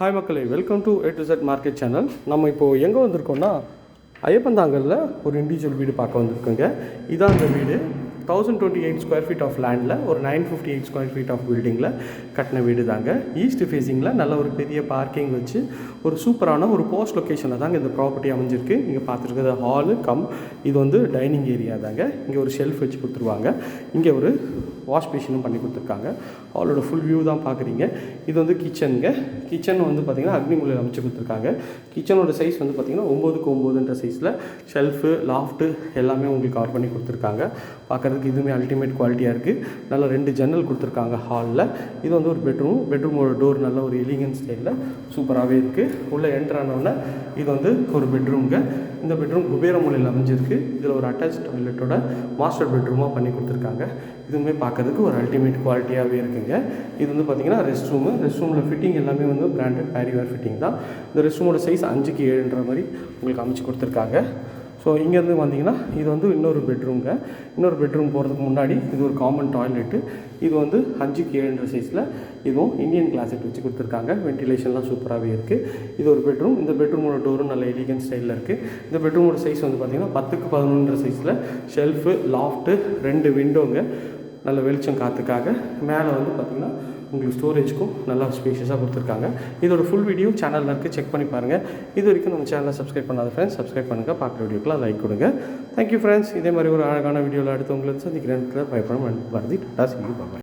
Hi மக்களே welcome to A to Z market channel நம்ம இப்போது எங்கே வந்திருக்கோம்னா ஐயப்பந்தாங்கலில் ஒரு இண்டிவிஜுவல் வீடு பார்க்க வந்திருக்கோங்க. இதான் அந்த வீடு. Thousand twenty eight square feet of லேண்டில் ஒரு nine fifty eight square feet of பில்டிங்கில் கட்டின வீடு தாங்க. ஈஸ்ட் ஃபேஸிங்கில் நல்ல ஒரு பெரிய பார்க்கிங் வச்சு ஒரு சூப்பரான ஒரு போஸ்ட் லொக்கேஷனில் தாங்க இந்த ப்ராப்பர்ட்டி அமைஞ்சிருக்கு. நீங்கள் பார்த்துருக்கிறது ஹாலு கம் இது வந்து டைனிங் ஏரியா தாங்க. இங்கே ஒரு ஷெல்ஃப் வச்சு கொடுத்துருவாங்க. இங்கே ஒரு வாஷ் பேஷனும் பண்ணி கொடுத்துருக்காங்க. ஹாலோட ஃபுல் வியூ தான் பார்க்குறீங்க. இது வந்து கிச்சனுங்க கிச்சன் வந்து பார்த்திங்கன்னா அக்னி மூலையில் அமைச்சு கொடுத்துருக்காங்க. கிச்சனோட சைஸ் வந்து பார்த்திங்கன்னா ஒம்போதுக்கு ஒம்போதுன்ற சைஸில் ஷெல்ஃபு லாஃப்ட்டு எல்லாமே உங்களுக்கு கவர் பண்ணி கொடுத்துருக்காங்க. பார்க்குறதுக்கு இதுவுமே அல்டிமேட் குவாலிட்டியாக இருக்குது நல்லா ரெண்டு ஜன்னல் கொடுத்துருக்காங்க ஹாலில் இது வந்து ஒரு பெட்ரூம் பெட்ரூமோட டோர் நல்ல ஒரு எலிகன் ஸ்டைலில் சூப்பராகவே இருக்குது உள்ளே என்ட்ரு இது வந்து ஒரு பெட்ரூம்ங்க இந்த பெட்ரூம் குபேர மூலையில் அமைஞ்சிருக்கு. இதில் ஒரு அட்டாச் டாய்லெட்டோட மாஸ்டர் பெட்ரூமாக பண்ணி கொடுத்துருக்காங்க. இதுவுமே பார்க்கறதுக்கு ஒரு அல்டிமேட் குவாலிட்டியாகவே இருக்குங்க. இது வந்து பார்த்திங்கன்னா ரெஸ்ட் ரூமு ரெஸ்ட் ரூமில் ஃபிட்டிங் எல்லாமே வந்து பிராண்டட் பேரிவேர் ஃபிட்டிங் தான். இந்த ரெஸ்ட் ரூமோட சைஸ் அஞ்சுக்கு ஏழுன்ற மாதிரி உங்களுக்கு அமைச்சு கொடுத்துருக்காங்க. ஸோ இங்கேருந்து வந்தீங்கன்னா இது வந்து இன்னொரு பெட்ரூம்ங்க இன்னொரு பெட்ரூம் போகிறதுக்கு முன்னாடி இது ஒரு காமன் டாய்லெட்டு இது வந்து அஞ்சுக்கு ஏழுன்ற சைஸில் இதுவும் இந்தியன் கிளாசெட் வச்சு கொடுத்துருக்காங்க. வென்டிலேஷன்லாம் சூப்பராகவே இருக்குது இது ஒரு பெட்ரூம் இந்த பெட்ரூமோட டோரும் நல்ல எலிகன் ஸ்டைலில் இருக்குது இந்த பெட்ரூமோட சைஸ் வந்து பார்த்திங்கன்னா பத்துக்கு பதினொன்ற சைஸில் ஷெல்ஃபு லாஃப்ட்டு ரெண்டு விண்டோங்க நல்ல வெளிச்சம் காற்றுக்காக மேலே வந்து பார்த்திங்கன்னா உங்களுக்கு ஸ்டோரேஜ்க்கும் நல்லா ஸ்பேஷியஸாக கொடுத்துருக்காங்க. இதோட ஃபுல் வீடியோ சேனலில் இருக்குது செக் பண்ணி பாருங்கள் இது வரைக்கும் நம்ம சேனலை சப்ஸ்கிரைப் பண்ணாத ஃப்ரெண்ட்ஸ் சப்ஸ்கிரைப் பண்ணுங்கள் பார்க்குற வீடியோக்கெலாம் லைக் கொடுங்க. தேங்க்யூ ஃப்ரெண்ட்ஸ் இதே மாதிரி ஒரு அழகான வீடியோவில் அடுத்து உங்களுக்கு சந்திக்கிறேன். பயப்படம் வருதி டாட்டா சிங்கி பாபாய்